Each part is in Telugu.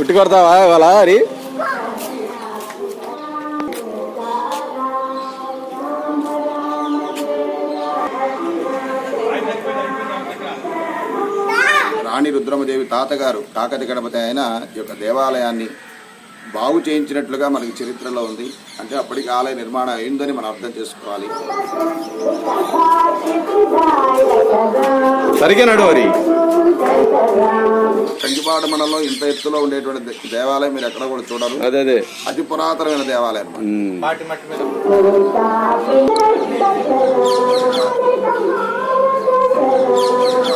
పుట్టి కొడతావా ఇవాళ హరి రాణి రుద్రమదేవి తాతగారు కాకతి గణపతి అయిన ఈ యొక్క దేవాలయాన్ని బాగు చేయించినట్లుగా మనకి చరిత్రలో ఉంది. అంటే అప్పటికి ఆలయ నిర్మాణం అయిందని మనం అర్థం చేసుకోవాలి. సరిగ్గా నడు హరి కంకిపాడు మండలంలో ఇంత ఎత్తులో ఉండేటువంటి దేవాలయం మీరు ఎక్కడ కూడా చూడరు. అదే అదే. అతి పురాతనమైన దేవాలయం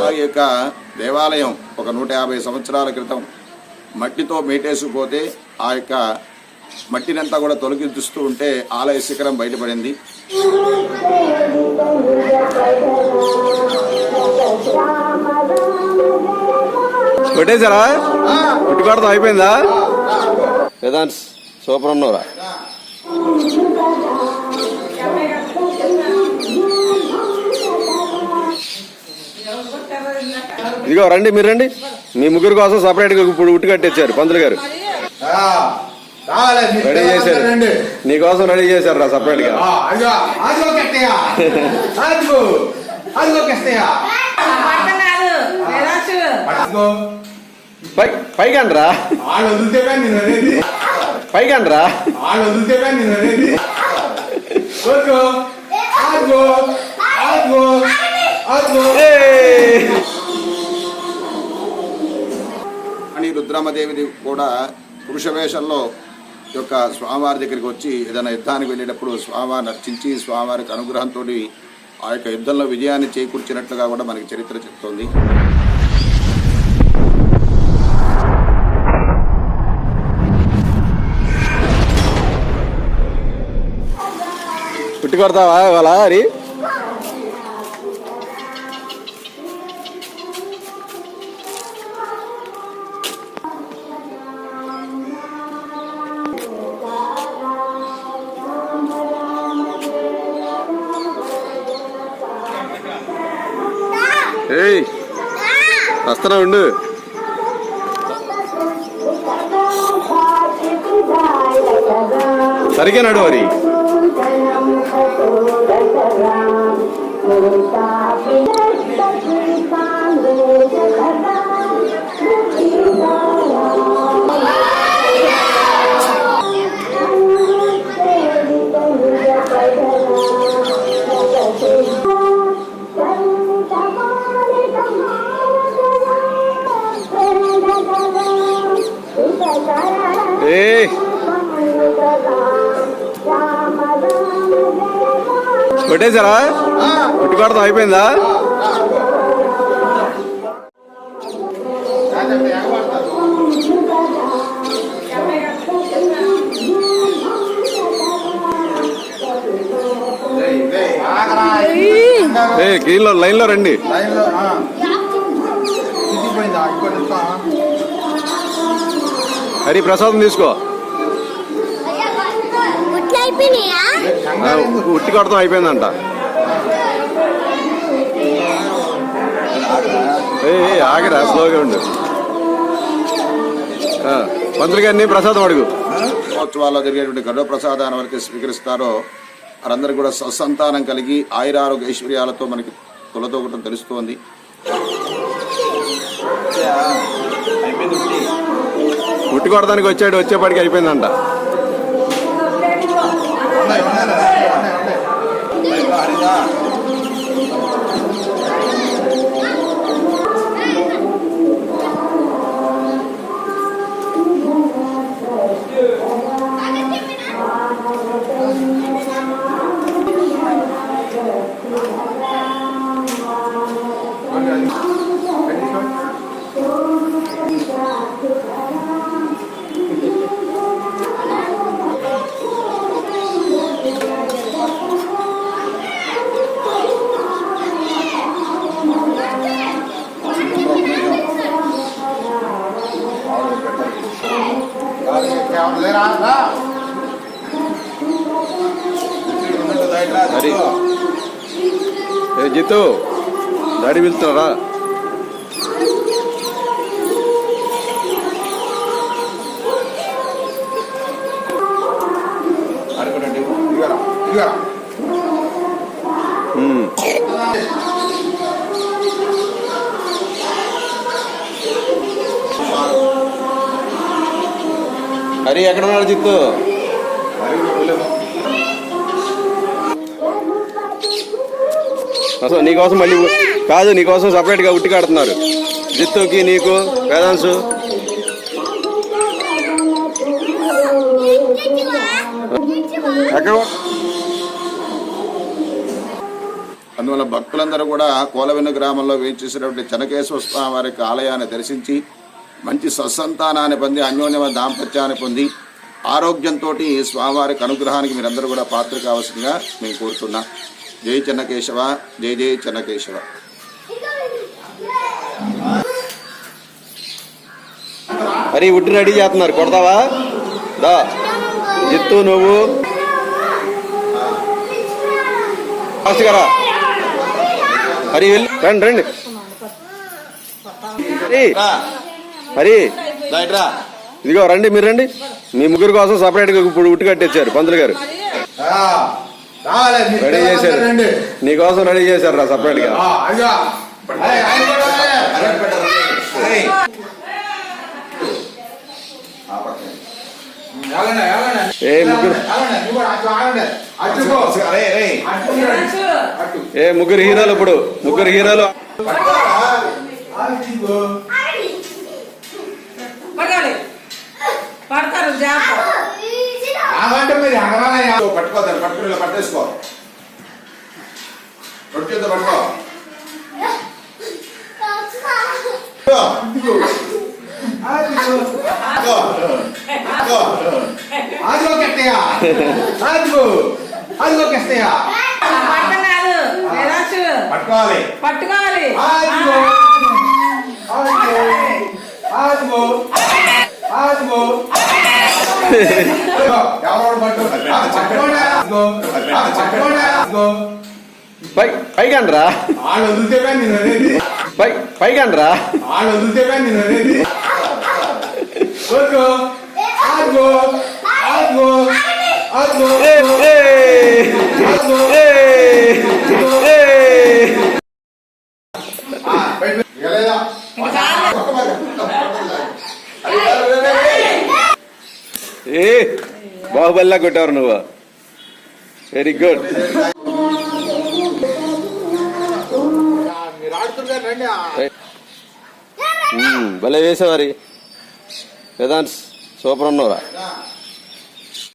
ఆ యొక్క దేవాలయం ఒక నూట యాభై సంవత్సరాల క్రితం మట్టితో మేటేసుకుపోతే ఆ యొక్క మట్టినంతా కూడా తొలగించుస్తూ ఉంటే ఆలయ శిఖరం బయటపడింది. కొట్టేశారా పుట్టి కొడతాం అయిపోయిందా? వేదాంత్ సూపర్ ఉన్నవరా. ఇదిగో రండి మీరు రండి. మీ ముగ్గురు కోసం సపరేట్గా ఇప్పుడు ఉట్టి కట్టించారు పంతులు గారు. రెడీ చేశారు. నీకోసం రెడీ చేశారు రా సపరేట్గా పైకండ్రా. పైకండ్రా. అదిగో అదిగో అని కూడా పురుష వేషంలో ఈ యొక్క స్వామివారి దగ్గరికి వచ్చి ఏదైనా యుద్ధానికి వెళ్ళేటప్పుడు స్వామివారిని అర్చించి స్వామివారికి అనుగ్రహంతో ఆ యొక్క యుద్ధంలో విజయాన్ని చేకూర్చినట్లుగా కూడా మనకి చరిత్ర చెప్తోంది. పుట్టి కొడతావా ఇవాళ ఏయ్ వస్తున్నా ఉండు. సరిగ్గా నడు మరి. కొట్టేశారా పుట్టి కొడతాం అయిపోయిందా? ఏ గ్రీన్లో లైన్లో రండి. లైన్లో హరి ప్రసాదం తీసుకో. ఉట్టి కొడతాం అయిపోయిందంట. ఏ ఏ, ఆగరా స్లోగా ఉండు. ఆ, పంతులు గారిని ప్రసాదం అడుగు. మహోత్సవాల్లో జరిగేటువంటి గరుడ ప్రసాదాన్ని ఎవరైతే స్వీకరిస్తారో వారందరూ కూడా సత్సంతానం కలిగి ఆయురారోగ్య ఐశ్వర్యాలతో మనకి తొలతోగటం తెలుస్తోంది. ఉట్టి కొడతానికి వచ్చాడు వచ్చేపాటికి అయిపోయిందంట. ఏ జీతు డాడీ పిలుస్తున్నారా అడుగునండి ఇగరా ఇగరా హరి ఎక్కడ ఉన్నాడు చిత్తు? అసలు నీకోసం మళ్ళీ కాదు నీకోసం సపరేట్గా ఉట్టి కడుతున్నారు. జిత్తుకి నీకు వేదాంశు ఎక్కడ? అందువల్ల భక్తులందరూ కూడా కోలవెన్ను గ్రామంలో వేయించేసినటువంటి చెనకేశ్వర స్వామి వారికి ఆలయాన్ని దర్శించి మంచి సత్సంతానాన్ని పొంది అన్యోన్యమ దాంపత్యాన్ని పొంది ఆరోగ్యంతో స్వామివారికి అనుగ్రహానికి మీరందరూ కూడా పాత్ర కావాల్సిందిగా మేము కోరుతున్నాం. జై చెన్నకేశవ జై జై చెన్నకేశవ. హరి ఉట్టి రెడీ చేస్తున్నారు. కొడతావా? దా. జిత్తు నువ్వు. ఫాస్ట్ గారా. హరి వెళ్ళి. రండి రండి. హరి హరి ఇదిగో రండి మీరు రండి. మీ ముగ్గురు కోసం సపరేట్గా ఇప్పుడు ఉట్టి కట్టించారు పంతులు గారు. రెడీ. చేశారు నీకోసం రెడీ చేశారు రా సపరేట్గా. ఏ ముగ్గురు. ఏ ముగ్గురు హీరోలు ఇప్పుడు. ముగ్గురు హీరోలు పట్టుకోరా? అటు పో. పడాలి జాగ్రత్త మీరు అడగాలయ్యా. పట్టుకోదాన్ని పట్టుకుని పట్టేసుకో పట్టుకో. అదిగో. అదిగో. అదిగో. పట్టుకోవాలి పట్టుకోవాలి అదిగో. అదిగో. అదిగో. అదిగో. పైకండ్రా. పై పైకండ్రా. వాళ్ళు వదిలితే కానీ నేను అనేది అదిగో. అదిగో. అదిగో. అదిగో. ఏ, ఏ, అదిగో. ఏ, ఏ. ఆ, బయట పెట్టు. ఇక లేదా? ఏ బాహుబలిలా కొట్టారు నువ్వు వెరీ గుడ్. భలే వేసేవారి వేదాంత్ సూపర్ ఉన్నవరా.